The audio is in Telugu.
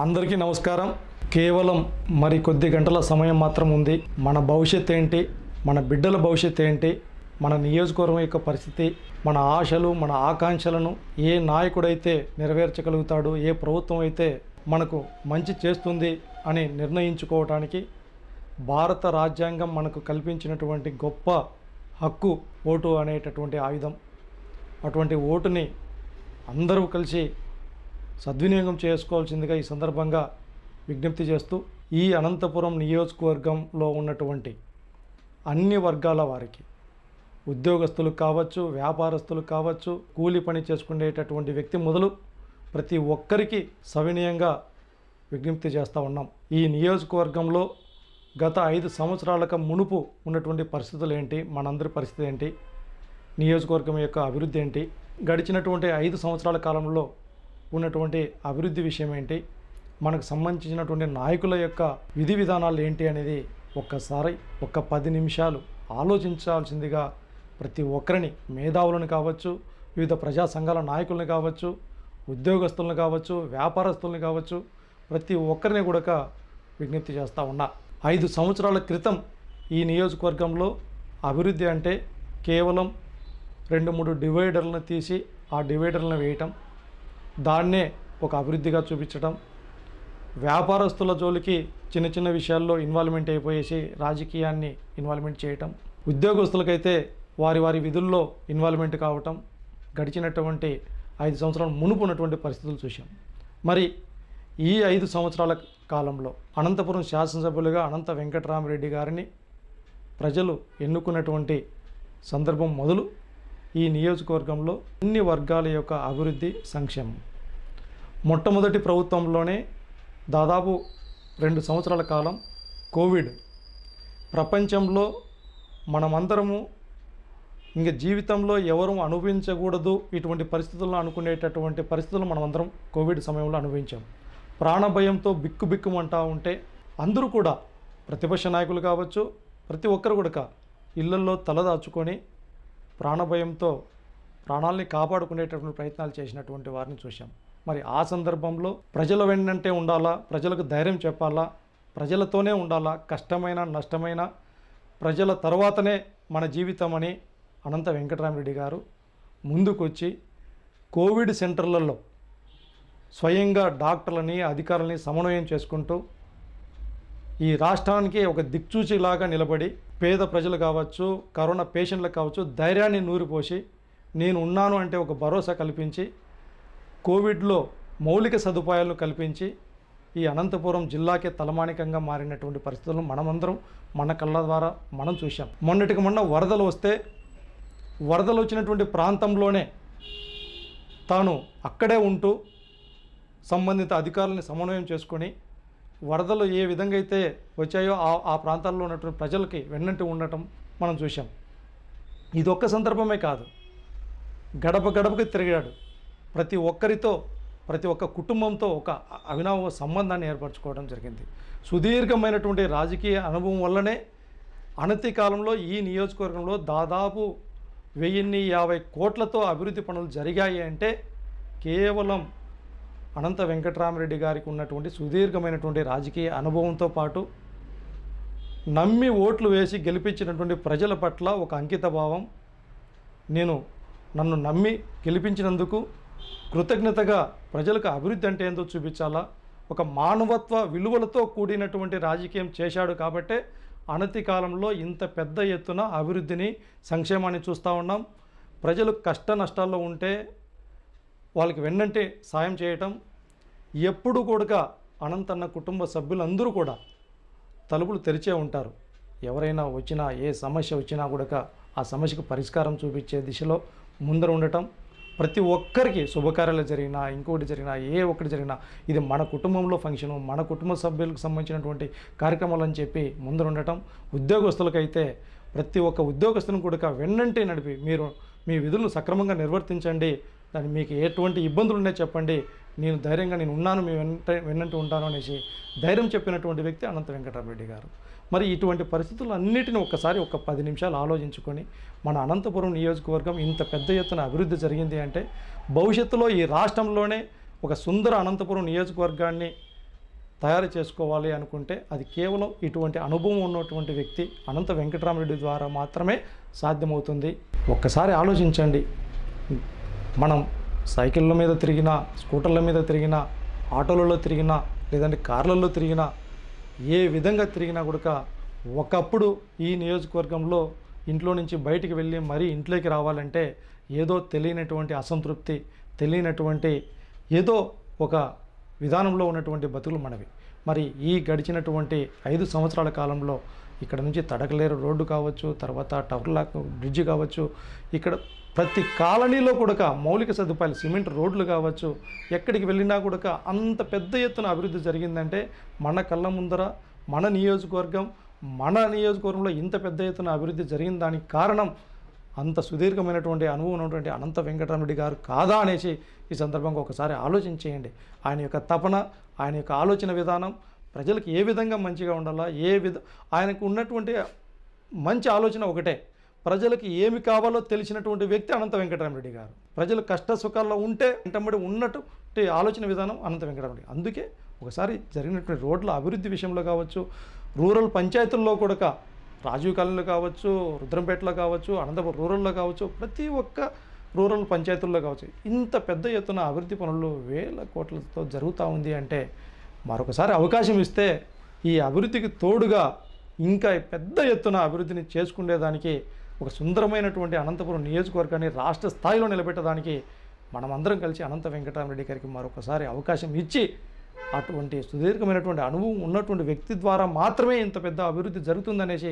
అందరికీ నమస్కారం. కేవలం మరి కొద్ది గంటల సమయం మాత్రం ఉంది. మన భవిష్యత్ ఏంటి? మన బిడ్డల భవిష్యత్ ఏంటి? మన నియోజకవర్గం యొక్క పరిస్థితి మన ఆశలు మన ఆకాంక్షలను ఏ నాయకుడైతే నెరవేర్చగలుగుతాడు ఏ ప్రభుత్వం అయితే మనకు మంచి చేస్తుంది అని నిర్ణయించుకోవటానికి భారత రాజ్యాంగం మనకు కల్పించినటువంటి గొప్ప హక్కు ఓటు అనేటటువంటి ఆయుధం. అటువంటి ఓటుని అందరూ కలిసి సద్వినియోగం చేసుకోవాల్సిందిగా ఈ సందర్భంగా విజ్ఞప్తి చేస్తూ ఈ అనంతపురం నియోజకవర్గంలో ఉన్నటువంటి అన్ని వర్గాల వారికి ఉద్యోగస్తులు కావచ్చు వ్యాపారస్తులు కావచ్చు కూలి పని చేసుకునేటటువంటి వ్యక్తి మొదలు ప్రతి ఒక్కరికి సవినయంగా విజ్ఞప్తి చేస్తూ ఉన్నాం. ఈ నియోజకవర్గంలో గత ఐదు సంవత్సరాలకు మునుపు ఉన్నటువంటి పరిస్థితులు ఏంటి మనందరి పరిస్థితి ఏంటి నియోజకవర్గం యొక్క అభివృద్ధి ఏంటి గడిచినటువంటి ఐదు సంవత్సరాల కాలంలో ఉన్నటువంటి అభివృద్ధి విషయం ఏంటి? మనకు సంబంధించినటువంటి నాయకుల యొక్క విధి విధానాలు ఏంటి అనేది ఒక్కసారి ఒక్క పది నిమిషాలు ఆలోచించాల్సిందిగా ప్రతి ఒక్కరిని మేధావులను కావచ్చు వివిధ ప్రజా సంఘాల నాయకులను కావచ్చు ఉద్యోగస్తులను కావచ్చు వ్యాపారస్తులను కావచ్చు ప్రతి ఒక్కరిని కూడా విజ్ఞప్తి చేస్తూ ఉన్నా. ఐదు సంవత్సరాల క్రితం ఈ నియోజకవర్గంలో అభివృద్ధి అంటే కేవలం రెండు మూడు డివైడర్లను తీసి ఆ డివైడర్లను వేయటం దాన్నే ఒక అభివృద్ధిగా చూపించడం వ్యాపారస్తుల జోలికి చిన్న చిన్న విషయాల్లో ఇన్వాల్వ్మెంట్ అయిపోయేసి రాజకీయాన్ని ఇన్వాల్వ్మెంట్ చేయటం ఉద్యోగస్తులకైతే వారి వారి విధుల్లో ఇన్వాల్వ్మెంట్ కావటం గడిచినటువంటి ఐదు సంవత్సరాల మునుపు ఉన్నటువంటి పరిస్థితులు చూసాం మరి ఈ ఐదు సంవత్సరాల కాలంలో అనంతపురం శాసనసభ్యులుగా అనంత వెంకటరామరెడ్డి గారిని ప్రజలు ఎన్నుకున్నటువంటి సందర్భం మొదలు. ఈ నియోజకవర్గంలో అన్ని వర్గాల యొక్క అభివృద్ధి సంక్షేమం. మొట్టమొదటి ప్రభుత్వంలోనే దాదాపు రెండు సంవత్సరాల కాలం కోవిడ్. ప్రపంచంలో మనమందరము ఇంక జీవితంలో ఎవరు అనుభవించకూడదు ఇటువంటి పరిస్థితులను అనుకునేటటువంటి పరిస్థితులు మనమందరం కోవిడ్ సమయంలో అనుభవించాం. ప్రాణభయంతో బిక్కు బిక్కుమంటా ఉంటే అందరూ కూడా ప్రతిపక్ష నాయకులు కావచ్చు ప్రతి ఒక్కరు కూడా ఇళ్ళల్లో తలదాచుకొని ప్రాణభయంతో ప్రాణాలని కాపాడుకునేటటువంటి ప్రయత్నాలు చేసినటువంటి వారిని చూశాం. మరి ఆ సందర్భంలో ప్రజల వెన్నంటే ఉండాలా? ప్రజలకు ధైర్యం చెప్పాలా? ప్రజలతోనే ఉండాలా? కష్టమైన నష్టమైన? ప్రజల తర్వాతనే మన జీవితం అని అనంత వెంకటరామరెడ్డి గారు ముందుకొచ్చి కోవిడ్ సెంటర్లలో స్వయంగా డాక్టర్లని అధికారులని సమన్వయం చేసుకుంటూ ఈ రాష్ట్రానికి ఒక దిక్చూచిలాగా నిలబడి పేద ప్రజలు కావచ్చు కరోనా పేషెంట్లకు కావచ్చు ధైర్యాన్ని నూరిపోసి నేను ఉన్నాను అంటే ఒక భరోసా కల్పించి కోవిడ్లో మౌలిక సదుపాయాలను కల్పించి ఈ అనంతపురం జిల్లాకే తలమానికంగా మారినటువంటి పరిస్థితులను మనమందరం మన కళ్ళ ద్వారా మనం చూసాం మొన్నటికి మొన్న వరదలు వస్తే వరదలు వచ్చినటువంటి ప్రాంతంలోనే తాను అక్కడే ఉంటూ సంబంధిత అధికారులని సమన్వయం చేసుకొని వరదలు ఏ విధంగా అయితే వచ్చాయో ఆ ఆ ప్రాంతాల్లో ఉన్నటువంటి ప్రజలకి వెన్నంటి ఉండటం మనం చూసాం ఇది ఒక్క సందర్భమే కాదు. గడప గడపకి తిరిగాడు. ప్రతి ఒక్కరితో ప్రతి ఒక్క కుటుంబంతో ఒక అవినావ సంబంధాన్ని ఏర్పరచుకోవడం జరిగింది. సుదీర్ఘమైనటువంటి రాజకీయ అనుభవం వల్లనే అనతి కాలంలో ఈ నియోజకవర్గంలో దాదాపు వెయ్యిన్ని యాభై కోట్లతో అభివృద్ధి పనులు జరిగాయి అంటే కేవలం అనంత వెంకటరామరెడ్డి గారికి ఉన్నటువంటి సుదీర్ఘమైనటువంటి రాజకీయ అనుభవంతో పాటు నమ్మి ఓట్లు వేసి గెలిపించినటువంటి ప్రజల పట్ల ఒక అంకిత భావం నేను నన్ను నమ్మి గెలిపించినందుకు కృతజ్ఞతగా ప్రజలకు అభివృద్ధి అంటే ఏందో చూపించాలా? ఒక మానవత్వ విలువలతో కూడినటువంటి రాజకీయం చేశాడు కాబట్టే అనతి కాలంలో ఇంత పెద్ద ఎత్తున అభివృద్ధిని సంక్షేమాన్ని చూస్తూ ఉన్నాం. ప్రజలు కష్ట నష్టాల్లో ఉంటే వాళ్ళకి వెన్నంటే సాయం చేయటం ఎప్పుడు కూడా అనంతన్న కుటుంబ సభ్యులందరూ కూడా తలుపులు తెరిచే ఉంటారు. ఎవరైనా వచ్చినా ఏ సమస్య వచ్చినా కూడా ఆ సమస్యకు పరిష్కారం చూపించే దిశలో ముందర ఉండటం. ప్రతి ఒక్కరికి శుభకార్యాలు జరిగినా ఇంకొకటి జరిగినా ఏ ఒక్కటి జరిగినా ఇది మన కుటుంబంలో ఫంక్షను మన కుటుంబ సభ్యులకు సంబంధించినటువంటి కార్యక్రమాలు అని చెప్పి ముందర ఉండటం. ఉద్యోగస్తులకైతే ప్రతి ఒక్క ఉద్యోగస్తుని కూడా వెన్నంటే నడిపి మీరు మీ విధులను సక్రమంగా నిర్వర్తించండి. దాన్ని మీకు ఎటువంటి ఇబ్బందులు ఉన్నాయో చెప్పండి. నేను ధైర్యంగా నేను ఉన్నాను మీ వెంట వెన్నంటూ ఉంటాను అనేసి ధైర్యం చెప్పినటువంటి వ్యక్తి అనంత వెంకటరెడ్డి గారు. మరి ఇటువంటి పరిస్థితులు అన్నిటిని ఒక్కసారి ఒక పది నిమిషాలు ఆలోచించుకొని మన అనంతపురం నియోజకవర్గం ఇంత పెద్ద ఎత్తున అభివృద్ధి జరిగింది అంటే భవిష్యత్తులో ఈ రాష్ట్రంలోనే ఒక సుందర అనంతపురం నియోజకవర్గాన్ని తయారు చేసుకోవాలి అనుకుంటే అది కేవలం ఇటువంటి అనుభవం ఉన్నటువంటి వ్యక్తి అనంత వెంకటరామరెడ్డి ద్వారా మాత్రమే సాధ్యమవుతుంది. ఒక్కసారి ఆలోచించండి. మనం సైకిళ్ళ మీద తిరిగినా స్కూటర్ల మీద తిరిగినా ఆటోలలో తిరిగినా లేదంటే కార్లలో తిరిగినా ఏ విధంగా తిరిగినా కూడా ఒకప్పుడు ఈ నియోజకవర్గంలో ఇంట్లో నుంచి బయటికి వెళ్ళి మరీ ఇంట్లోకి రావాలంటే ఏదో తెలియనటువంటి అసంతృప్తి తెలియనటువంటి ఏదో ఒక విధానంలో ఉన్నటువంటి బతుకులు మనవి. మరి ఈ గడిచినటువంటి ఐదు సంవత్సరాల కాలంలో ఇక్కడ నుంచి తడకలేరు రోడ్డు కావచ్చు తర్వాత టవర్లాక్ బ్రిడ్జ్ కావచ్చు ఇక్కడ ప్రతి కాలనీలో కూడా మౌలిక సదుపాయాలు సిమెంట్ రోడ్లు కావచ్చు ఎక్కడికి వెళ్ళినా కూడా అంత పెద్ద ఎత్తున అభివృద్ధి జరిగిందంటే మన కళ్ళ ముందర మన నియోజకవర్గం మన నియోజకవర్గంలో ఇంత పెద్ద ఎత్తున అభివృద్ధి జరిగిన దానికి కారణం అంత సుదీర్ఘమైనటువంటి అనుభవం ఉన్నటువంటి అనంత వెంకటరామరెడ్డి గారు కాదా అనేసి ఈ సందర్భంగా ఒకసారి ఆలోచించేయండి ఆయన యొక్క తపన ఆయన యొక్క ఆలోచన విధానం ప్రజలకు ఏ విధంగా మంచిగా ఉండాలా ఏ విధ ఆయనకు ఉన్నటువంటి మంచి ఆలోచన ఒకటే. ప్రజలకు ఏమి కావాలో తెలిసినటువంటి వ్యక్తి అనంత వెంకటరామరెడ్డి గారు. ప్రజలు కష్ట సుఖాల్లో ఉంటే వెంటబడి ఉన్నటువంటి ఆలోచన విధానం అనంత వెంకటరామరెడ్డి. అందుకే ఒకసారి జరిగినటువంటి రోడ్ల అభివృద్ధి విషయంలో కావచ్చు రూరల్ పంచాయతీల్లో కూడా రాజీవ్ కాలనీలో కావచ్చు రుద్రంపేటలో కావచ్చు అనంతపురం రూరల్లో కావచ్చు ప్రతి ఒక్క రూరల్ పంచాయతీల్లో కావచ్చు ఇంత పెద్ద ఎత్తున అభివృద్ధి పనులు వేల కోట్లతో జరుగుతూ ఉంది అంటే మరొకసారి అవకాశం ఇస్తే ఈ అభివృద్ధికి తోడుగా ఇంకా పెద్ద ఎత్తున అభివృద్ధిని చేసుకునేదానికి ఒక సుందరమైనటువంటి అనంతపురం నియోజకవర్గాన్ని రాష్ట్ర స్థాయిలో నిలబెట్టడానికి మనమందరం కలిసి అనంత వెంకటరామరెడ్డి గారికి మరొకసారి అవకాశం ఇచ్చి అటువంటి సుదీర్ఘమైనటువంటి అనుభవం ఉన్నటువంటి వ్యక్తి ద్వారా మాత్రమే ఇంత పెద్ద అభివృద్ధి జరుగుతుందనేసి